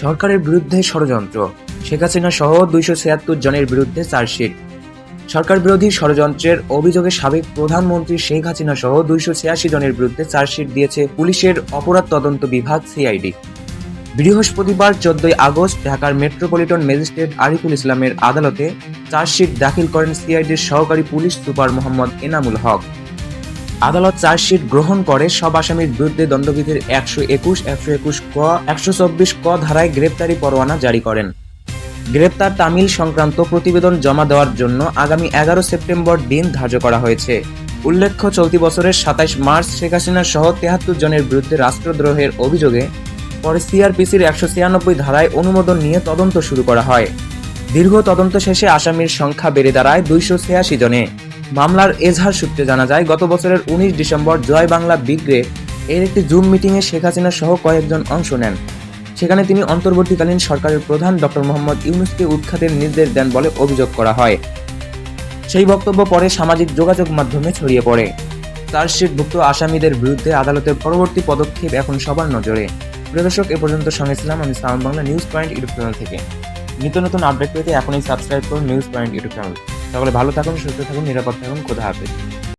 সরকারের বিরুদ্ধে ষড়যন্ত্র। শেখ হাসিনা সহ দুইশো ছিয়াত্তর জনের বিরুদ্ধে চার্জশিট। সরকার বিরোধী ষড়যন্ত্রের অভিযোগে সাবেক প্রধানমন্ত্রী শেখ হাসিনা সহ দুইশো ছিয়াশি জনের বিরুদ্ধে চার্জশিট দিয়েছে পুলিশের অপরাধ তদন্ত বিভাগ সিআইডি। বৃহস্পতিবার চোদ্দই আগস্ট ঢাকার মেট্রোপলিটন ম্যাজিস্ট্রেট আরিফুল ইসলামের আদালতে চার্জশিট দাখিল করেন সিআইডির সহকারী পুলিশ সুপার মোহাম্মদ এনামুল হক। আদালত চার্জশিট গ্রহণ করে সব আসামির বিরুদ্ধে দণ্ডবিধির একশো একুশ একশো একুশ ক, একশো চব্বিশ ক ধারায় গ্রেপ্তারি পরোয়ানা জারি করেন। গ্রেপ্তার তামিল সংক্রান্ত প্রতিবেদন জমা দেওয়ার জন্য আগামী এগারো সেপ্টেম্বর দিন ধার্য করা হয়েছে। উল্লেখ্য, চলতি বছরের সাতাইশ মার্চ শেখ হাসিনা সহ তেহাত্তর জনের বিরুদ্ধে রাষ্ট্রদ্রোহের অভিযোগে পরে সিআরপিসির একশো ছিয়ানব্বই ধারায় অনুমোদন নিয়ে তদন্ত শুরু করা হয়। দীর্ঘ তদন্ত শেষে আসামির সংখ্যা বেড়ে দাঁড়ায় দুইশো ছিয়াশি জনে। মামলার এজাহার সূত্রে জানা যায়, গত বছরের উনিশ ডিসেম্বর জয় বাংলা বিগ্রে এর একটি জুম মিটিংয়ে শেখ হাসিনা সহ কয়েকজন অংশ নেন। সেখানে তিনি অন্তর্বর্তীকালীন সরকারের প্রধান ডক্টর মোহাম্মদ ইউনুসকে উৎখাতের নির্দেশ দেন বলে অভিযোগ করা হয়। সেই বক্তব্য পরে সামাজিক যোগাযোগ মাধ্যমে ছড়িয়ে পড়ে। চার্জশিটভুক্ত আসামিদের বিরুদ্ধে আদালতের পরবর্তী পদক্ষেপ এখন সবার নজরে। প্রিয় দর্শক, এ পর্যন্ত সঙ্গে ছিলাম আমি sound Bangla news point YouTube channel থেকে। নিত্য নতুন আপডেট পেতে এখনই সাবস্ক্রাইব করুন নিউজ পয়েন্ট ইউটিউব চ্যানেল। সকলে ভালো থাকুন সুস্থ থাকুন নিরাপদ থাকুন। খোদা হাফেজ।